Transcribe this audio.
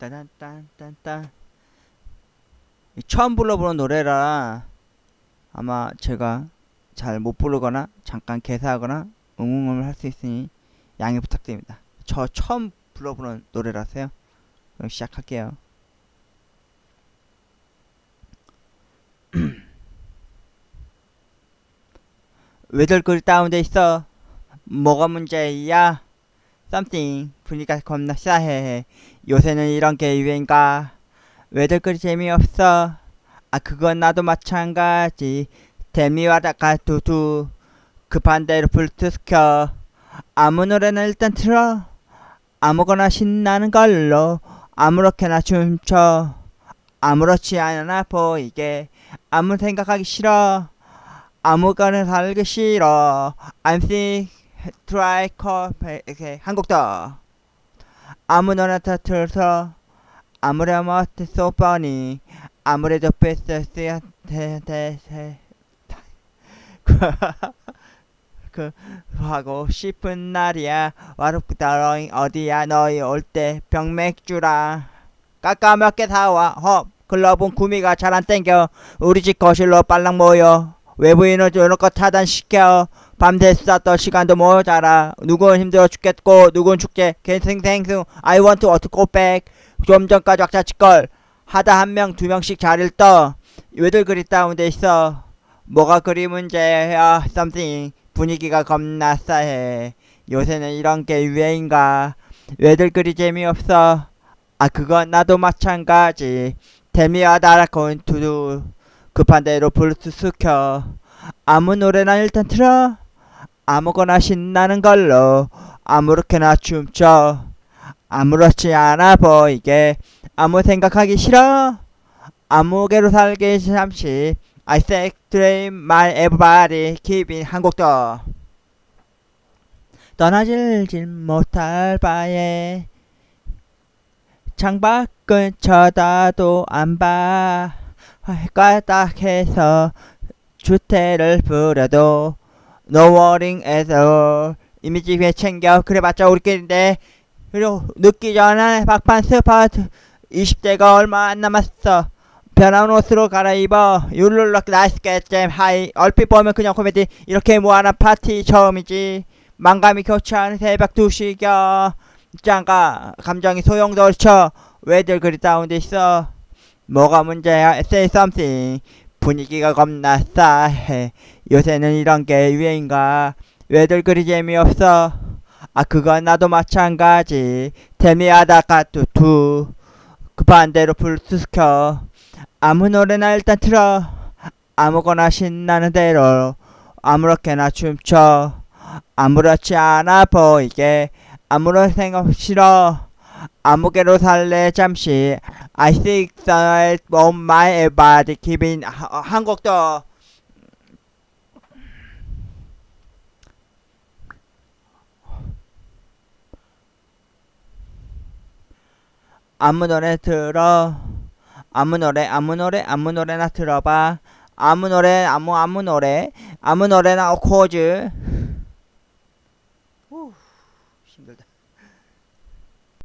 따단딴딴딴 처음 불러보는 노래라 아마 제가 잘 못 부르거나 잠깐 개사하거나 응응을 할 수 있으니 양해 부탁드립니다. 저 처음 불러보는 노래라서요. 그럼 시작할게요. 그리 다운돼 있어? 뭐가 문제야? Something 분위기가 겁나 싸해. 요새는 이런 게 유행가. 왜들 그리 재미없어? 아 그건 나도 마찬가지. 데미와 다가 두두 급한 대로 블루투스 켜. 아무 노래나 일단 틀어. 아무거나 신나는 걸로 아무렇게나 춤춰. 아무렇지 않아 보이게 아무 생각하기 싫어. 아무거나 살기 싫어. I'm sick, call, 이렇게 한곡 더. 아무 노래나 다 틀어서 아무래도. 아무래도 베스트야 대대대 그 하고 싶은 날이야. 와르프다 잉 어디야? 너희 올때몇개 사와. 헉 글러본 구미가 잘 안 땡겨. 우리 집 거실로 빨랑 모여. 외부인을 이런거 차단시켜 밤새 썼던 시간도 모자라. 누군 힘들어 죽겠고 누군 죽게 개생생승 I want to go back. 좀 전까지 wak자치걸. 하다 한 명 두 명씩 자리를 떠. 왜들 그리 다운돼 있어? 뭐가 그리 문제야? something. 분위기가 겁나 싸해. 요새는 이런 게 유행인가? 왜들 그리 재미없어? 아 그건 나도 마찬가지. 데미하다라 건투두 급한 대로 블루투스 켜 아무 노래나 일단 틀어 아무거나 신나는 걸로 아무렇게나 춤춰. 아무렇지 않아 보이게. 아무 생각하기 싫어. 아무개로 살기 잠시. I say dream my everybody keeping 한곡 더 떠나질 못할 바에 창밖은 쳐다도 안봐. 까딱해서 주태를 부려도 No worrying at all. 이미지 왜 챙겨. 그래봤자 우리끼리인데. 그리고 늦기 전에 박판 스파트 20대가 얼마 안 남았어. 변한 옷으로 갈아입어. 율룰럭 나이스 겟잼 하이. 얼핏 보면 그냥 코미디. 이렇게 무한한 파티 처음이지. 망감이 교차하는 새벽 2시겨 짱가. 감정이 소용돌쳐. 왜들 그리 다운돼 있어? 뭐가 문제야? Say something. 분위기가 겁나 싸해 요새는 이런 게 유행인가? 왜들 그리 재미없어? 아 그건 나도 마찬가지. 데미하다가 뚜투 급한 대로 블루투스 켜. 아무 노래나 일단 틀어. 아무거나 신나는 대로. 아무렇게나 춤춰. 아무렇지 않아 보이게. 아무런 생각 싫어. 아무개로 살래 잠시. I think that on my body keeping 한곡 더 아무 노래 들어. 아무 노래 아무 노래 아무 노래나 들어봐. 아무 노래 아무 아무 노래. 아무 노래나 코즈